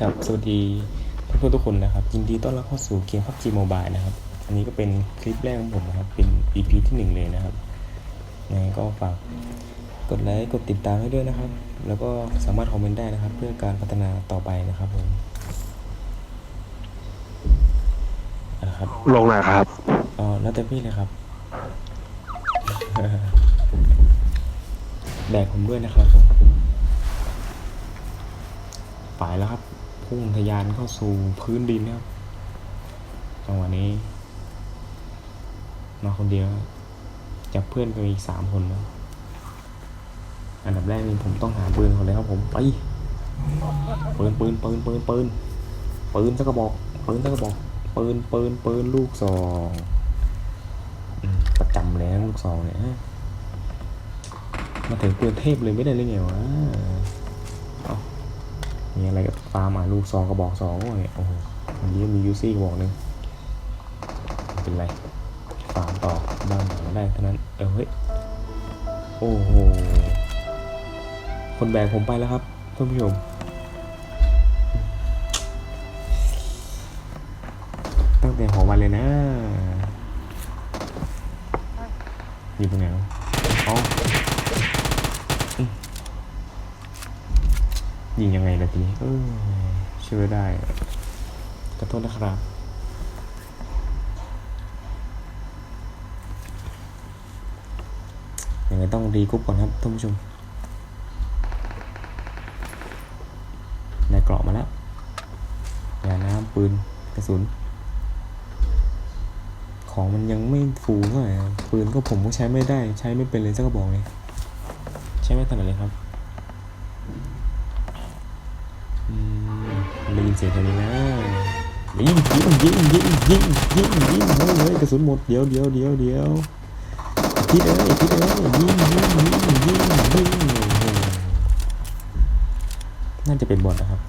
ครับสวัสดีเพื่อนๆทุกคนนะครับ ยินดีต้อนรับเข้าสู่เกม PUBG Mobile นะครับ อันนี้ก็เป็นคลิปแรกของผมนะครับ เป็น EP ที่หนึ่งเลยนะครับยังไงก็ฝากกดไลค์กดติดตามให้ด้วยนะครับ แล้วก็สามารถคอมเมนต์ได้นะครับ เพื่อการพัฒนาต่อไปนะครับผมนะครับลงหน่อยครับอ๋อแล้วแต่พี่เลยครับ แบกผมด้วยนะครับผมไปแล้วครับ พุ่งทะยานเข้าสู่พื้นดินครับจังหวะนี้มาคนเดียวจับเพื่อนไปอีกสามคนแล้วอันดับแรกนี่ผมต้องหาปืนก่อนเลยครับผมไปปืนปืนปืนปืนปืนปืนสักกระบอกปืนสักกระบอกปืนปืนปืนลูกซองประจำเลยนะลูกซองเนี่ยมาถึงปืนเทพเลยไม่ได้เลยไงวะเอ้า มีอะไรกับฟาร์มอะลูกซองกระบอกสองโอ้ยโอ้โหอันนี้มียูซี่กระบอกหนึ่งเป็นไรฟาร์มต่อบ้านหลังแรกเท่านั้นเออเฮ้ยโอ้โหคนแบกผมไปแล้วครับท่านผู้ชมตั้งแต่หัววันเลยนะอยู่ตรงไหนวะอ๋ออืม ยิงยังไงล่ะทีนี้เออช่วยได้ขอโทษนะครับ ยังไงต้องรีกรุ๊ปก่อนครับท่านผู้ชมได้เกราะมาแล้วยาน้ำปืนกระสุน ของมันยังไม่ฟูเท่าไหร่ปืนก็ผมก็ใช้ไม่ได้ ใช้ไม่เป็นเลยสักกระบอกเลย ใช้ไม่ถนัดเลยครับ ได้ยินเสียงตรงนี้นะยิงยิงยิงยิงยิงยิงยิงเฮ้ยกระสุนหมดเดี๋ยวเดี๋ยวเดี๋ยวเดี๋ยวพิดเอ้ยพิดเอ้ยยิงยิงยิงยิงยิงน่าจะเป็นบอทนะครับ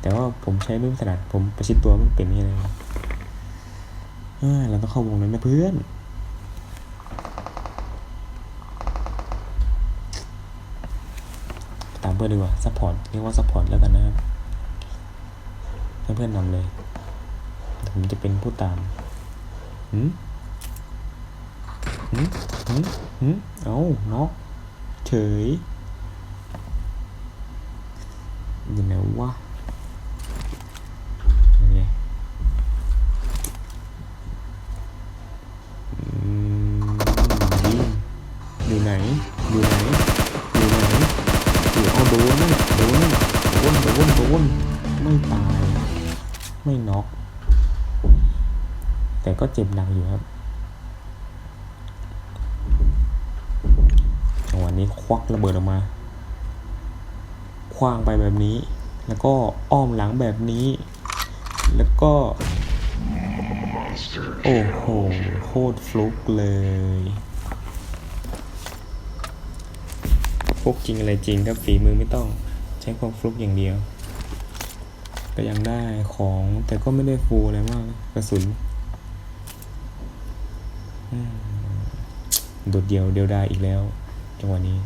แต่ว่าผมใช้ไม่ถนัดผมประชิดตัวไม่เป็นนี่เลยเราต้องเข้าวงนั้นนะเพื่อนตามเพื่อนดีกว่าซัพพอร์ตเรียกว่าซัพพอร์ตแล้วกันนะครับ ให้เพื่อนนำเลย ผมจะเป็นผู้ตามหืมหืมหืมหืมเอ้าน็อกเฉยอยู่ไหนวะยังไงอืมยิงอยู่ไหน อยู่ไหน อยู่ไหนอยู่เอาโดนนั่นแหละโดนนั่นแหละโดนโดนโดนไม่ตาย ไม่น็อกแต่ก็เจ็บหนักอยู่ครับจังหวะนี้ควักระเบิดออกมาคว้างไปแบบนี้ แล้วก็อ้อมหลังแบบนี้ แล้วก็ โอ้โห โคตรฟลุกเลยฟลุกจริงอะไรจริงครับฝีมือไม่ต้อง ใช้ความฟลุกอย่างเดียว ก็ยังได้ของแต่ก็ไม่ได้ฟูอะไรมากกระสุนโดดเดียวเดียวได้อีกแล้ว จังหวะนี้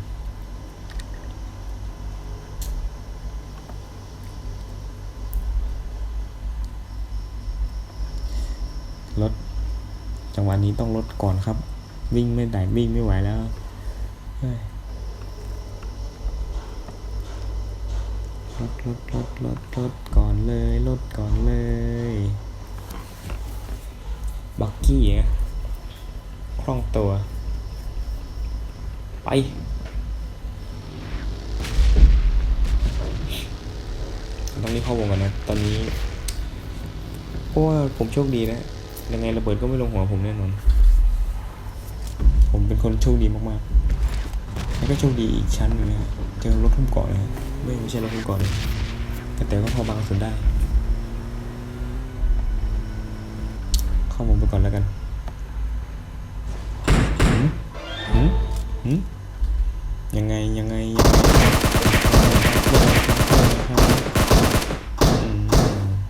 รถจังหวะนี้ต้องลดก่อนครับ วิ่งไม่ได้วิ่งไม่ไหวแล้วเฮ้ย ลดลดลดลดลดก่อนเลยลดก่อนเลยบักกี้อะคล่องตัว ไปต้องรีบเข้าวงกันนะ ตอนนี้ เพราะว่าผมโชคดีนะ ยังไงระเบิดก็ไม่ลงหัวผมแน่นอน ผมเป็นคนโชคดีมากๆ แล้วก็โชคดีอีกชั้นหนึงนะเจอรถทุ่มเกาะนะฮะ ไม่ไม่ใช่รถทุ่มเกาะเลยแต่แต่ก็พอบังกระสุนได้เข้าวงไปก่อนแล้วกันหืมหืมหืมยังไงยังไงยังไง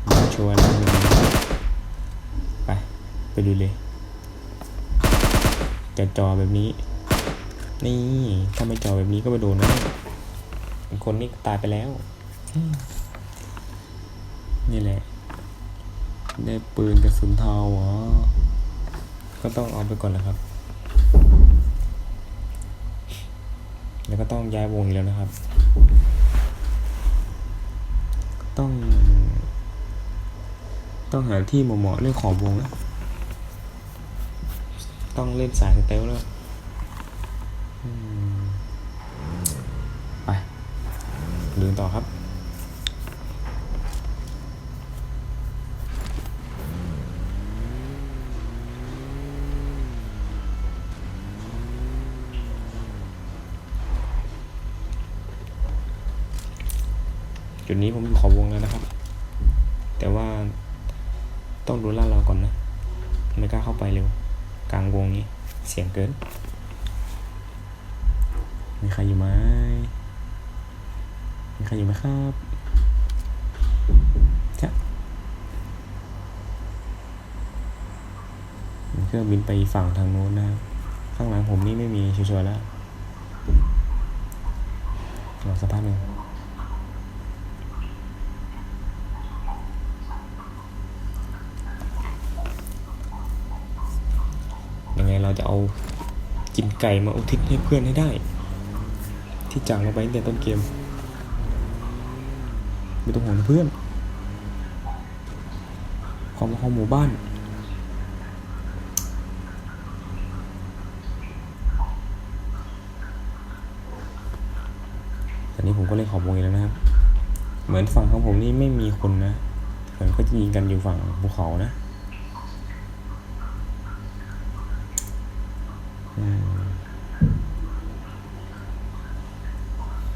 มาชวร์แล้วมึงไป ไปดูเลยจะจอแบบนี้ นี่ ถ้าไม่จอแบบนี้ก็ไปโดนนะ คนนี่ตายไปแล้ว นี่แหละ ได้ปืนกระสุนเทาหรอ ก็ต้องเอาไปก่อนแหละครับ แล้วก็ต้องย้ายวงอีกแล้วนะครับ ต้อง ต้องหาที่เหมาะๆเรื่องขอบวงแล้วต้องเล่นสายสเตลแล้วอืมไป เดินต่อครับ จุดนี้ผมอยู่ขอบวงแล้วนะครับ แต่ว่าต้องดูล่าเราก่อนนะ ไม่กล้าเข้าไปเร็ว กลางวงนี้ เสียงเกิน มีใครอยู่ไหม มีใครอยู่ไหมครับจ้ะมีเครื่องบินไปฝั่งทางโน้นนะ ข้างหลังผมนี่ไม่มีชัวร์แล้วรอสักพักหนึ่งยังไงเราจะเอากินไก่มาอุทิศให้เพื่อนให้ได้ ที่จากเราไปตั้งแต่ต้นเกม ไม่ต้องห่วงนะเพื่อน ความรักของหมู่บ้าน ตอนนี้ผมก็เล่นขอบวงอีกแล้วนะครับ เหมือนฝั่งของผมนี่ไม่มีคนนะเหมือนก็จะยิงกันอยู่ฝั่งภูเขานะ อืม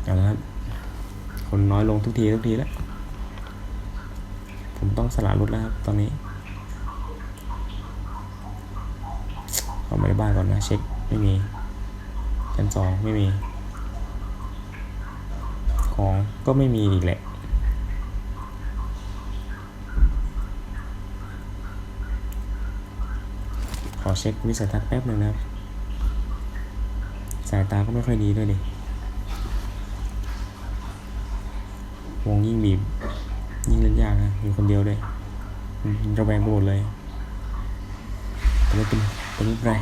เอาละครับ คนน้อย ลงทุกทีทุกทีแล้ว ผมต้องสละรถแล้วครับตอนนี้เอาไปบ้านก่อนนะเช็คไม่มีชั้นสองไม่มี ของก็ไม่มีอีกแหละขอเช็ควิสัยทัศน์แป๊บหนึ่งนะครับ สายตาก็ไม่ค่อยดีด้วยดิ วงยิ่งบีบยิ่งเล่นยากนะอยู่คนเดียวด้วยระแวงไปหมดเลยแต่ไม่เป็นแต่ไม่เป็นไร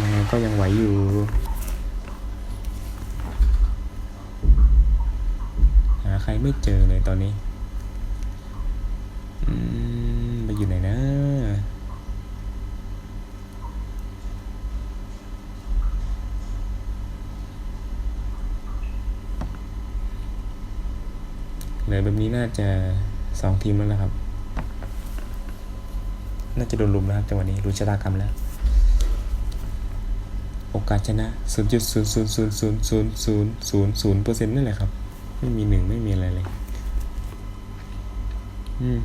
ยังไงก็ยังไหวอยู่หาใครไม่เจอเลยตอนนี้ อืมไปอยู่ไหนนะ เหลือ แบบนี้น่าจะสองทีมแล้วนะครับ น่าจะโดนลุมนะครับจังหวะนี้รู้ชะตากรรมแล้ว โอกาสชนะ0 0 0 0 0 0 0 0 0เปอร์เซ็นต์นั่นแหละครับ ไม่มีหนึ่งไม่มีอะไรเลย อืม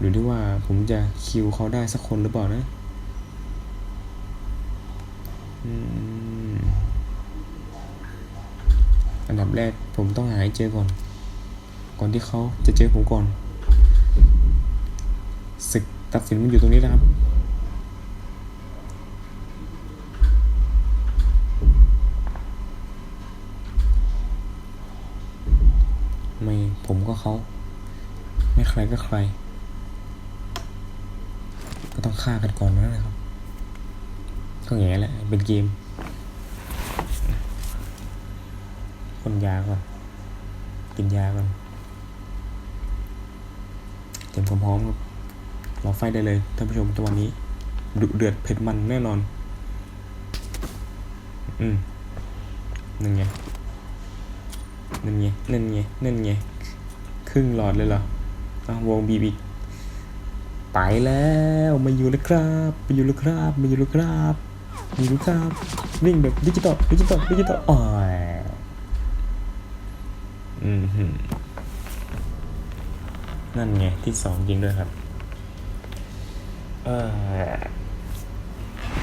ดูที่ว่าผมจะคิวเขาได้สักคนหรือเปล่านะ อืมอันดับแรกผมต้องหาให้เจอก่อน ก่อนที่เขาจะเจอผมก่อนศึกตัดสินมันอยู่ตรงนี้แล้วครับไม่ผมก็เขา ไม่ใครก็ใคร ก็ต้องฆ่ากันก่อนนะครับ ก็แง่แหละ เป็นเกม คนยาก่อน กินยาก่อน เตรียมความพร้อมครับรอไฟได้เลยท่านผู้ชมตัวนี้ดุเดือดเผ็ดมันแน่นอน อืมนั่นไงนั่นไงนั่นไงนั่นไงครึ่งหลอดเลยเหรออะวงบีบีไปแล้วมาอยู่แล้วครับมาอยู่แล้วครับมาอยู่แล้วครับมาอยู่แล้วครับวิ่งแบบดิจิตอลดิจิตอลดิจิตอลอ๋ออืมหืม นั่นไง ที่สองจริงด้วยครับ เออ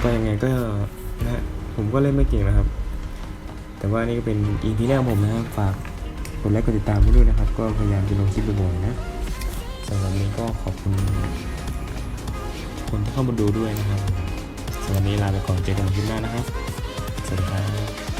ก็ยังไงก็นะผมก็เล่นไม่เก่งนะครับ แต่ว่านี่ก็เป็นอีพีแรกของผมนะครับฝากกดไลค์กดติดตามไว้ด้วยนะครับ ก็พยายามจะลงคลิปบ่อยๆนะสำหรับวันนี้ก็ขอบคุณคนที่เข้ามาดูด้วยนะครับสำหรับวันนี้ลาไปก่อนเจอกันคลิปหน้านะครับสวัสดีครับ